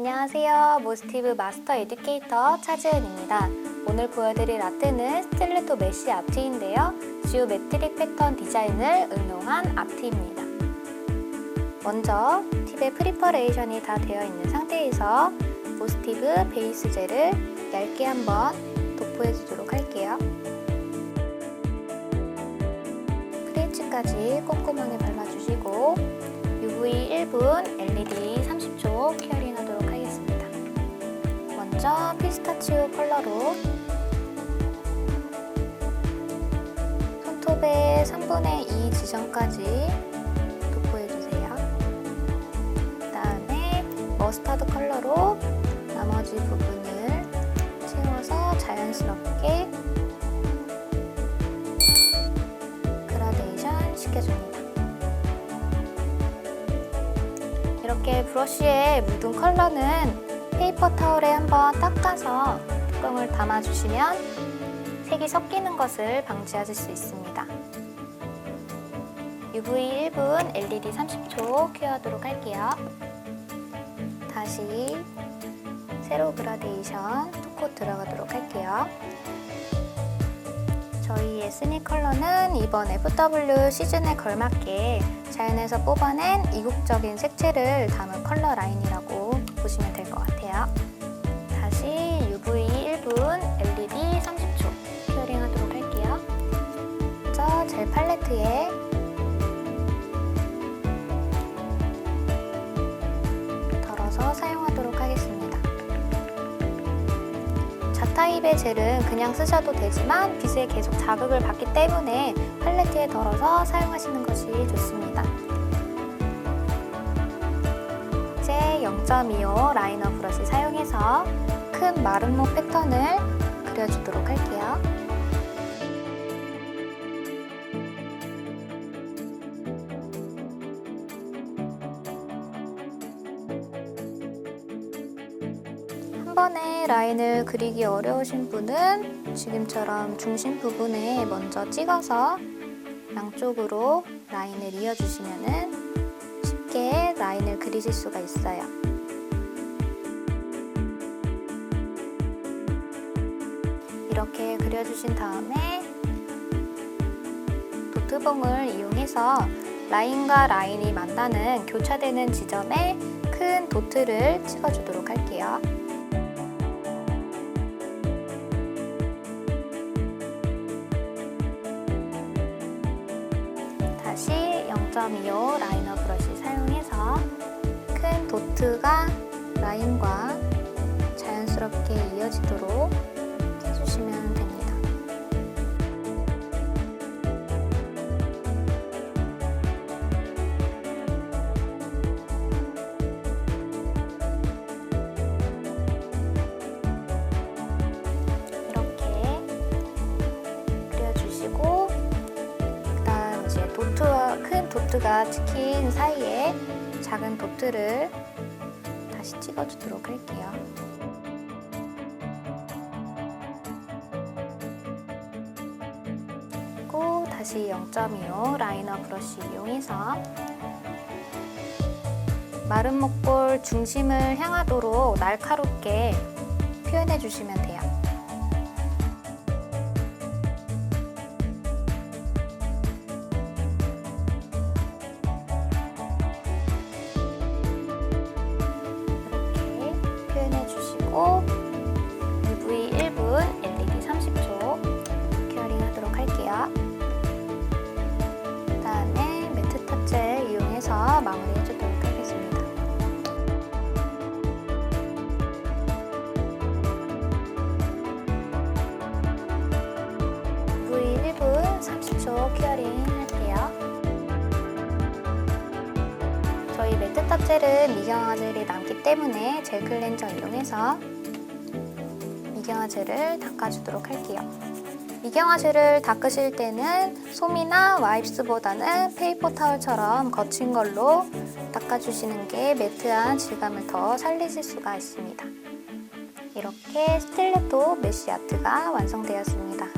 안녕하세요. 모스티브 마스터 에듀케이터 차지은입니다. 오늘 보여드릴 아트는 스틸레토 메쉬 아트인데요. 지오메트릭 패턴 디자인을 응용한 아트입니다. 먼저 팁의 프리퍼레이션이 다 되어 있는 상태에서 모스티브 베이스 젤을 얇게 한번 도포해 주도록 할게요. 크레이치까지 꼼꼼하게 발라주시고 UV 1분, LED 30초 케어링 하도록 하겠습니다. 먼저 피스타치오 컬러로 손톱의 3분의 2 지점까지 도포해주세요. 그 다음에 머스타드 컬러로 나머지 부분을 채워서 자연스럽게 그라데이션 시켜줍니다. 이렇게 브러쉬에 묻은 컬러는 페이퍼 타올에 한번 닦아서 뚜껑을 담아주시면 색이 섞이는 것을 방지하실 수 있습니다. UV 1분, LED 30초 큐어하도록 할게요. 다시 세로 그라데이션 투코 들어가도록 할게요. 저희 에스닉 컬러는 이번 FW 시즌에 걸맞게 자연에서 뽑아낸 이국적인 색채를 담은 컬러 라인이라고 보시면 될 것 같아요. 다시 UV 1분, LED 30초 큐어링 하도록 할게요. 먼저 젤 팔레트에 덜어서 사용하도록 하겠습니다. 자타입의 젤은 그냥 쓰셔도 되지만 빛에 계속 자극을 받기 때문에 팔레트에 덜어서 사용하시는 것이 좋습니다. 이제 0.25 라이너 브러쉬 사용해서 큰 마름모 패턴을 그려주도록 할게요. 한 번에 라인을 그리기 어려우신 분은 지금처럼 중심 부분에 먼저 찍어서 양쪽으로 라인을 이어주시면 쉽게 라인을 그리실 수가 있어요. 이렇게 그려주신 다음에 도트봉을 이용해서 라인과 라인이 만나는 교차되는 지점에 큰 도트를 찍어주도록 할게요. 다시 0.25 라이너 브러쉬 사용해서 큰 도트가 라인과 자연스럽게 이어지도록 도트가 찍힌 사이에 작은 도트를 다시 찍어주도록 할게요. 그리고 다시 0.25 라이너 브러쉬 이용해서 마른 목볼 중심을 향하도록 날카롭게 표현해 주시면 돼요. 30초 큐어링 할게요. 저희 매트 탑 젤은 미경화 젤이 남기 때문에 젤 클렌저 이용해서 미경화 젤을 닦아주도록 할게요. 미경화 젤을 닦으실 때는 솜이나 와이프스보다는 페이퍼 타월처럼 거친 걸로 닦아주시는 게 매트한 질감을 더 살리실 수가 있습니다. 이렇게 스틸레토 메쉬 아트가 완성되었습니다.